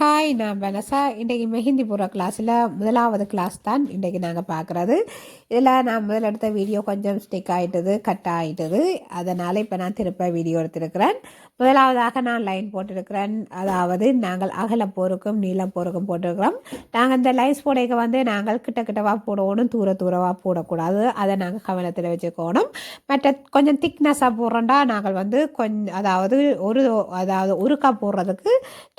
Hi நான் வனசா. இன்றைக்கு மெஹிந்தி போகிற கிளாஸில் முதலாவது கிளாஸ் தான் இன்றைக்கு நாங்கள் பார்க்குறது இதில் நான் முதல் எடுத்த வீடியோ கொஞ்சம் ஸ்டிக் ஆகிட்டது கட் ஆகிட்டது அதனால் இப்போ நான் திருப்ப வீடியோ எடுத்திருக்கிறேன். முதலாவதாக நான் லைன் போட்டிருக்கிறேன். அதாவது நாங்கள் அகல போருக்கும் நீளம் போருக்கும் போட்டிருக்கிறோம். நாங்கள் இந்த லைன்ஸ் போடைக்கு வந்து நாங்கள் கிட்ட கிட்டவா போடணும் தூர தூரவாக போடக்கூடாது. அதை நாங்கள் கவனத்தில் வச்சுக்கணும். மற்ற கொஞ்சம் திக்னஸாக போடுறோண்டா நாங்கள் வந்து கொஞ்சம் அதாவது ஒரு அதாவது ஒருக்கா போடுறதுக்கு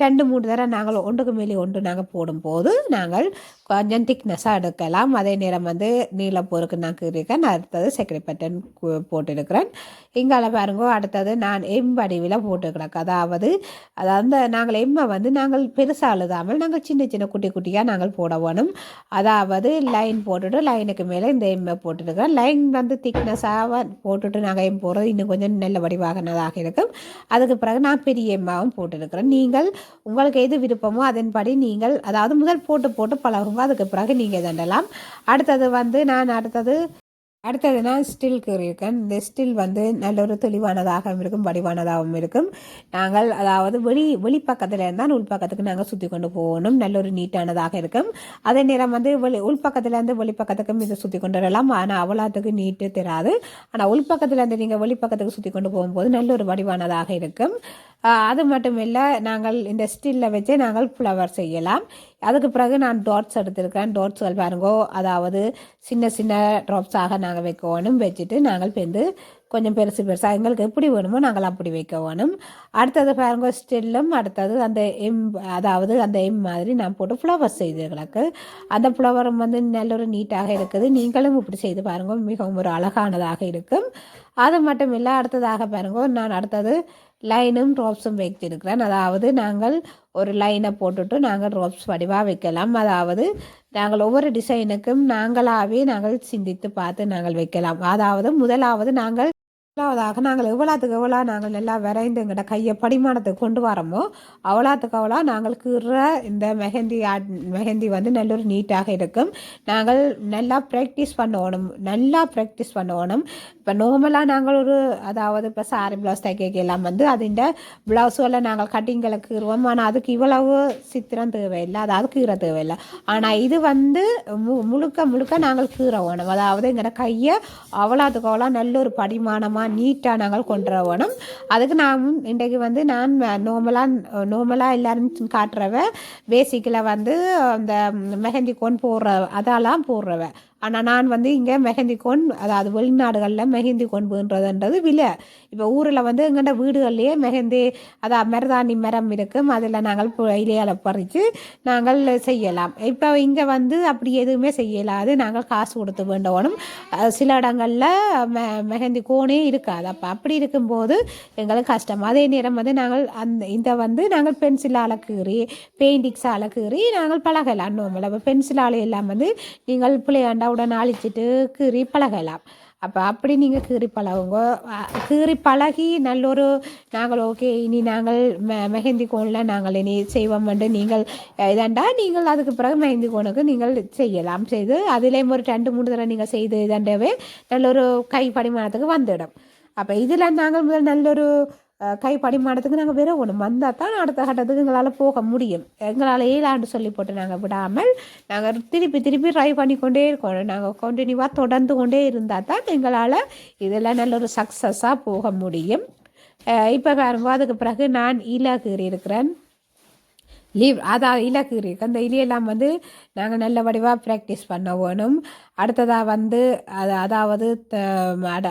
ரெண்டு மூணு தடவை நாங்கள் ஒன்றுக்கு மேலே ஒன்று நாங்கள் போடும்போது நாங்கள் கொஞ்சம் திக்னஸாக எடுக்கலாம். அதே நேரம் வந்து நீளப்போருக்கு நான் இருக்கேன் அடுத்தது செக்கரி பட்டன் போட்டிருக்கிறேன். இங்கால பாருங்க அடுத்தது நான் எம் வடிவில் போட்டுக்கிறேன். அதாவது அதாவது நாங்கள் எம்மை வந்து நாங்கள் பெருசாக எழுதாமல் நாங்கள் சின்ன சின்ன குட்டி குட்டியாக நாங்கள் போட வேணும். அதாவது லைன் போட்டுட்டு லைனுக்கு மேலே இந்த எம்மை போட்டுருக்கிறேன். லைன் வந்து திக்னஸாக போட்டுட்டு நாங்கள் எம் போடுறது இன்னும் கொஞ்சம் நல்ல வடிவாகினதாக இருக்கும். அதுக்கு பிறகு நான் பெரிய எம்மாவும் போட்டிருக்கிறேன். நீங்கள் உங்களுக்கு எது விருப்பம் அதன்படி நீங்கள் அதாவது முதல் போட்டு போட்டு பழகும்போது அதுக்கு பிறகு நீங்கள் தண்டலாம். அடுத்தது வந்து நான் அடுத்தது அடுத்தது நான் ஸ்டில் கூறியிருக்கேன். இந்த ஸ்டில் வந்து நல்ல ஒரு தெளிவானதாகவும் இருக்கும் வடிவானதாகவும் இருக்கும். நாங்கள் அதாவது வெளி வெளிப்பக்கத்தில் இருந்தால் உள்பக்கத்துக்கு நாங்கள் சுற்றி கொண்டு போகணும். நல்ல ஒரு நீட்டானதாக இருக்கும். அதே நேரம் வந்து வெளி உள்பக்கத்துலேருந்து வெளிப்பக்கத்துக்கும் இதை சுற்றி கொண்டு வரலாம். ஆனால் அவ்வளோத்துக்கு நீட்டு தராது ஆனால் உள்பக்கத்துலேருந்து நீங்கள் வெளிப்பக்கத்துக்கு சுற்றி கொண்டு போகும்போது நல்ல ஒரு வடிவானதாக இருக்கும். அது மட்டும் இல்லை நாங்கள் இந்த ஸ்டில்லில் வச்சே நாங்கள் ஃப்ளவர் செய்யலாம். அதுக்கு பிறகு நான் டாட்ஸ் எடுத்திருக்கேன் டாட்ஸ்கள் பாருங்கோ அதாவது சின்ன சின்ன ட்ராப்ஸாக நாங்கள் வைக்கணும் வச்சுட்டு நாங்கள் வந்து கொஞ்சம் பெருசு பெருசாக எங்களுக்கு எப்படி வேணுமோ நாங்கள் அப்படி வைக்க வேணும். அடுத்தது பாருங்க ஸ்டில்லும் அடுத்தது அந்த எம் அதாவது அந்த எம் மாதிரி நான் போட்டு ஃப்ளவர் செய்து கிடக்கு அந்த ஃப்ளவரும் வந்து நல்ல ஒரு நீட்டாக இருக்குது. நீங்களும் இப்படி செய்து பாருங்கள் மிகவும் ஒரு அழகானதாக இருக்கும். அது மட்டும் இல்லை அடுத்ததாக பாருங்க நான் அடுத்தது லைனும் ட்ராப்ஸும் வைத்திருக்கிறேன். அதாவது நாங்கள் ஒரு லைனை போட்டுட்டு நாங்கள் ட்ராப்ஸ் வடிவாக வைக்கலாம். அதாவது நாங்கள் ஒவ்வொரு டிசைனுக்கும் நாங்களாகவே நாங்கள் சிந்தித்து பார்த்து நாங்கள் வைக்கலாம். அதாவது முதலாவது நாங்கள் முதலாவதாக நாங்கள் எவ்வளோத்துக்கு எவ்வளோ நாங்கள் நல்லா விரைந்து எங்கள்ட கையை படிமானத்தை கொண்டு வரோமோ அவ்வளோத்துக்கு அவ்வளோ நாங்கள் கீற இந்த மெஹந்தி ஆட் மெஹந்தி வந்து நல்ல ஒரு நீட்டாக இருக்கும். நாங்கள் நல்லா ப்ராக்டிஸ் பண்ணணும் நல்லா ப்ராக்டிஸ் பண்ணணும். இப்போ நார்மலாக நாங்கள் ஒரு அதாவது இப்போ சாரி ப்ளவுஸ் தைக்கலாம் வந்து அதுண்ட ப்ளவுஸுகளை நாங்கள் கட்டிங்களை கீறுவோம். ஆனால் அதுக்கு இவ்வளவு சித்திரம் தேவையில்லை அதாவது கீற தேவையில்லை. ஆனால் இது வந்து மு முழுக்க முழுக்க நாங்கள் கீற வேணும். அதாவது எங்களோட கையை அவ்வளோத்துக்கு அவ்வளோ நல்ல ஒரு படிமானமாக சுத்தமாக நீட்டாக நாங்கள் கொண்டு வரணும் அதுக்கு நான் இன்றைக்கு வந்து நான் நார்மலாக நார்மலாக எல்லோரும் காட்டுறவ பேசிக்கில் வந்து அந்த மெஹந்தி கோன் போடுற அதெல்லாம் போடுறவ. ஆனால் நான் வந்து இங்கே மெஹந்தி கோன் அதாவது வெளிநாடுகளில் மெஹந்தி கோன் விலை. இப்போ ஊரில் வந்து எங்கள்கிட்ட வீடுகள்லேயே மெஹந்தி அதாவது மருதாணி மரம் இருக்கும். அதில் நாங்கள் இலையால் பறித்து நாங்கள் செய்யலாம். இப்போ இங்கே வந்து அப்படி எதுவுமே செய்யலாது. நாங்கள் காசு கொடுத்து வேண்டவனும் சில இடங்களில் மெ மெஹந்தி கோனே இருக்காது. அப்போ அப்படி இருக்கும்போது எங்களுக்கு கஷ்டம். அதே நேரம் வந்து நாங்கள் அந்த இந்த வந்து நாங்கள் பென்சிலால் கீறி பெயிண்டிங்ஸால் கீறி நாங்கள் பழகலாம். நோமல் இப்போ பென்சிலால் எல்லாம் வந்து நீங்கள் பிள்ளையாண்டா உடன் அழிச்சிட்டு கீறி பழகலாம். அப்போ அப்படி நீங்கள் கீறி பழகுங்க. கீறி பழகி நல்ல ஒரு நாங்கள் ஓகே இனி நாங்கள் மெ மெஹந்தி கோனில் நாங்கள் இனி செய்வோம் வந்து நீங்கள் இதாண்டா நீங்கள் அதுக்கு பிறகு மெஹந்தி கோனுக்கு நீங்கள் செய்யலாம். செய்து அதுலேயும் ஒரு ரெண்டு மூணு தடவை நீங்கள் செய்து இதாண்டவே நல்ல ஒரு கை படிமானத்துக்கு வந்துடும். அப்போ இதில் நாங்கள் முதல் நல்ல ஒரு கை படிமானத்துக்கு நாங்கள் விரவணும் வந்தால் தான் அடுத்த கட்டத்துக்கு எங்களால் போக முடியும். எங்களால் ஏழாண்டு சொல்லி போட்டு நாங்கள் விடாமல் நாங்கள் திருப்பி திருப்பி ட்ரை பண்ணி கொண்டே இருக்கணும் நாங்கள் கண்டினியூவாக தொடர்ந்து கொண்டே இருந்தால் தான் எங்களால் இதெல்லாம் நல்ல ஒரு சக்ஸஸாக போக முடியும். இப்போ பாருங்க அதுக்கு பிறகு நான் ஈலாக்கீறி இருக்கிறேன். லீவ் அதான் இலக்கு இருக்குது அந்த இலையெல்லாம் வந்து நாங்கள் நல்ல வடிவாக ப்ராக்டிஸ் பண்ண வேணும் அடுத்ததாக வந்து அது அதாவது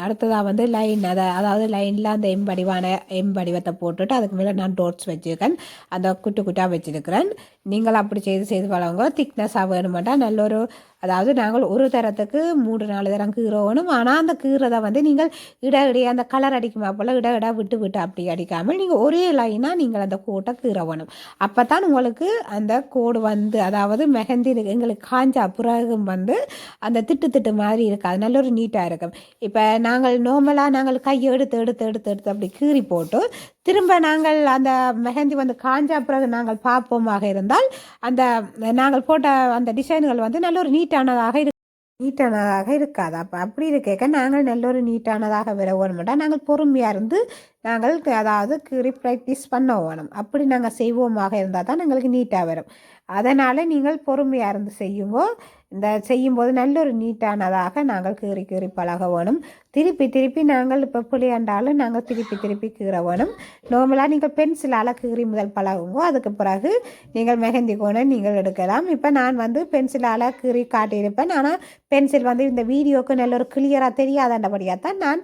அடுத்ததாக வந்து லைன் அதை அதாவது லைனில் அந்த எம்படிவான எம்படிவத்தை போட்டுட்டு அதுக்கு மேலே நான் டோட்ஸ் வச்சுருக்கேன். அந்த குட்டு குட்டாக வச்சுருக்கிறேன். நீங்கள் அப்படி செய்து செய்து பழங்க திக்னஸாக வேணுமாட்டா நல்ல ஒரு அதாவது நாங்கள் ஒரு தரத்துக்கு மூன்று நாலு தரம் கீறணும் ஆனால் அந்த கீறதை வந்து நீங்கள் இட இடையே அந்த கலர் அடிக்குமா போல் இட இட விட்டு விட்டு அப்படி அடிக்காமல் நீங்கள் ஒரே லைனாக நீங்கள் அந்த கோட்டை கீறவணும். அப்போ தான் உங்களுக்கு அந்த கோடு வந்து அதாவது மெஹந்தி எங்களுக்கு காஞ்ச பிறகும் வந்து அந்த திட்டு திட்டு மாதிரி இருக்காது. நல்ல ஒரு நீட்டாக இருக்கும். இப்போ நாங்கள் நார்மலாக நாங்கள் கையை எடுத்து எடுத்து எடுத்து எடுத்து அப்படி கீறி போட்டு திரும்ப நாங்கள் அந்த மெஹந்தி வந்து காஞ்ச பிறகு நாங்கள் பார்ப்போமாக இருந்தால் அந்த நாங்கள் போட்ட அந்த டிசைன்கள் வந்து நல்ல ஒரு நீட் நீட்டானதாக இருக்க நீட்டானதாக இருக்காது. அப்போ அப்படி இருக்க நாங்கள் நல்ல ஒரு நீட்டானதாக வர வேணும்ட்டா நாங்கள் பொறுமையாக இருந்து நாங்கள் அதாவது கீறி ப்ராக்டிஸ் பண்ண வேணும் அப்படி நாங்கள் செய்வோமாக இருந்தால் தான் எங்களுக்கு நீட்டாக வரும். அதனால் நீங்கள் பொறுமையாக இருந்து செய்யுங்கோ. இந்த செய்யும்போது நல்ல ஒரு நீட்டானதாக நாங்கள் கீறி கீறி பழக வேணும் திருப்பி திருப்பி நாங்கள் இப்போ புளியாண்டாலும் நாங்கள் திருப்பி திருப்பி கீற வேணும் நார்மலாக நீங்கள் பென்சிலால் கீறி முதல் பழகுங்கோ அதுக்கு பிறகு நீங்கள் மெஹந்தி கோணை நீங்கள் எடுக்கலாம். இப்போ நான் வந்து பென்சிலால் கீறி காட்டியிருப்பேன். ஆனால் பென்சில் வந்து இந்த வீடியோக்கு நல்ல ஒரு கிளியராக தெரியாதண்டபடியாக தான் நான்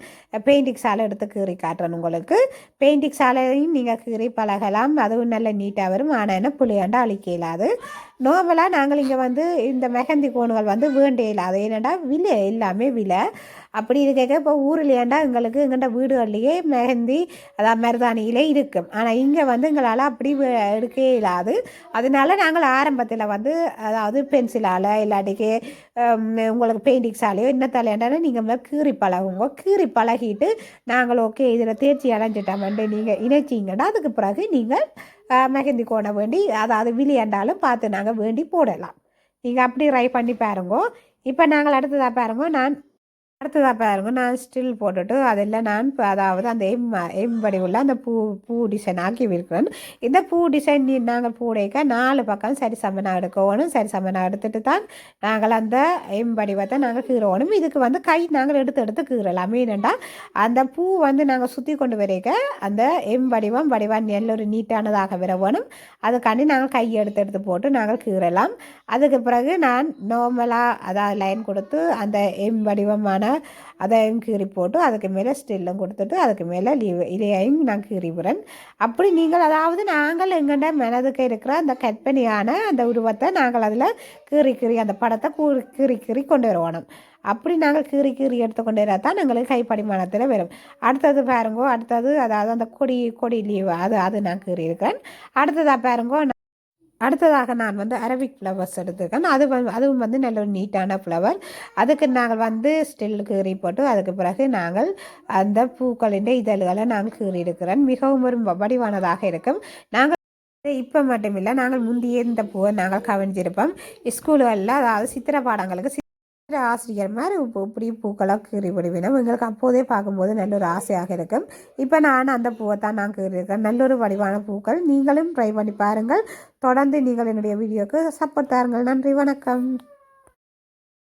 பெயிண்டிங் சாலை எடுத்து கீறி காட்டுறேன் உங்களுக்கு. பெயிண்டிங் சாலையும் நீங்கள் கீறி பழகலாம். அதுவும் நல்ல நீட்டாக வரும். ஆனால் என்ன புளியாண்டா அழிக்க இயலாது நார்மலாக நாங்கள் இங்கே வந்து இந்த மெஹந்தி கோணுகள் வந்து வேண்டே இல்லாது. ஏன்னாடா விலை? எல்லாமே விலை. அப்படி இருக்க இப்போ ஊர்லேயாண்டா எங்களுக்கு எங்கள்கிட்ட வீடுகள்லேயே மெஹந்தி அதாவது மருதானியிலே இருக்கும் ஆனால் இங்கே வந்து எங்களால் அப்படி எடுக்கவே இல்லாது. அதனால நாங்கள் ஆரம்பத்தில் வந்து அதாவது பென்சிலால் இல்லாட்டிக்கு உங்களுக்கு உங்களுக்கு பெயிண்டிங்ஸாலேயோ என்ன தலையாண்டாலும் நீங்கள் கீறி பழகுங்க. கீறி பழகிட்டு நாங்கள் ஓகே இதில் தேர்ச்சி அடைஞ்சிட்டோம்ட்டு நீங்கள் இணைச்சிங்கன்னா அதுக்கு பிறகு நீங்கள் மெஹந்தி கோண வேண்டி அதாவது விளையாண்டாலும் பார்த்து நாங்கள் வேண்டி போடலாம். நீங்கள் அப்படி ட்ரை பண்ணி பாருங்க. இப்போ நாங்கள் அடுத்ததாக பாருங்க. நான் அடுத்ததாக பாருங்க நான் ஸ்டில் போட்டுட்டு அதில் நான் அதாவது அந்த எம் எம் வடிவுள்ள அந்த பூ பூ டிசைன் ஆக்கி இருக்கிறேன் இந்த பூ டிசைன் நீ- நாங்கள் பூடைக்க நாலு பக்கம் சரி சமனாக எடுக்கணும். சரி சமனாக எடுத்துட்டு தான் நாங்கள் அந்த எம் வடிவத்தை நாங்கள் கீறணும். இதுக்கு வந்து கை நாங்கள் எடுத்து எடுத்து கீறலாம். மீனண்டா அந்த பூ வந்து நாங்கள் சுற்றி கொண்டு வரைக்க அந்த எம் வடிவம் வடிவம் நல்ல ஒரு நீட்டானதாக வர வேணும் அதுக்காண்டி நாங்கள் கை எடுத்து எடுத்து போட்டு நாங்கள் கீறலாம். அதுக்கு பிறகு நான் நார்மலாக அதாவது லைன் கொடுத்து அந்த எம் வடிவமான அதையும் கீறி போட்டு அதுக்கு மேலே ஸ்டில்லும் கொடுத்துட்டு அதுக்கு மேலே லீவ் இதையும் நான் கீறிவிடுறேன் அப்படி நீங்கள் அதாவது நாங்கள் எங்கள்ட மனதுக்கு இருக்கிற அந்த கற்பனையான அந்த உருவத்தை நாங்கள் அதில் கீறி கீறி அந்த படத்தை கூறி கீறி கீறி கொண்டு வருவோம். அப்படி நாங்கள் கீறி கீறி எடுத்து கொண்டு வரா தான் எங்களுக்கு கைப்படிமானத்தில் வரும். அடுத்தது பாருங்கோ அடுத்தது அதாவது அந்த கொடி கொடி லீவ் அது அது நான் கீறி இருக்கிறேன். அடுத்ததாக பாருங்கோ அடுத்ததாக நான் வந்து அரபிக் ஃப்ளவர்ஸ் எடுத்துருக்கேன். அது வந்து அதுவும் வந்து நல்ல ஒரு நீட்டான ஃப்ளவர் அதுக்கு நாங்கள் வந்து ஸ்டில் கீறி போட்டு அதுக்கு பிறகு நாங்கள் அந்த பூக்களின் இதழ்களை நாங்கள் கீறி எடுக்கிறோம் மிகவும் ஒரு வடிவானதாக இருக்கும். நாங்கள் இப்போ மட்டும் இல்லை நாங்கள் முந்தைய இந்த பூவை நாங்கள் கவனிச்சிருப்போம் ஸ்கூல்களில் அதாவது சித்திர பாடங்களுக்கு ஆசிரியர் மாதிரி இப்படி பூக்களாக கீறி விடுவினோம் எங்களுக்கு அப்போதே பார்க்கும்போது நல்ல ஒரு ஆசையாக இருக்கும். இப்போ நான் அந்த பூவை தான் நான் கீறியிருக்கேன். நல்ல ஒரு வடிவான பூக்கள். நீங்களும் ட்ரை பண்ணி பாருங்கள். தொடர்ந்து நீங்கள் என்னுடைய வீடியோக்கு சப்போர்ட் தாருங்கள். நன்றி வணக்கம்.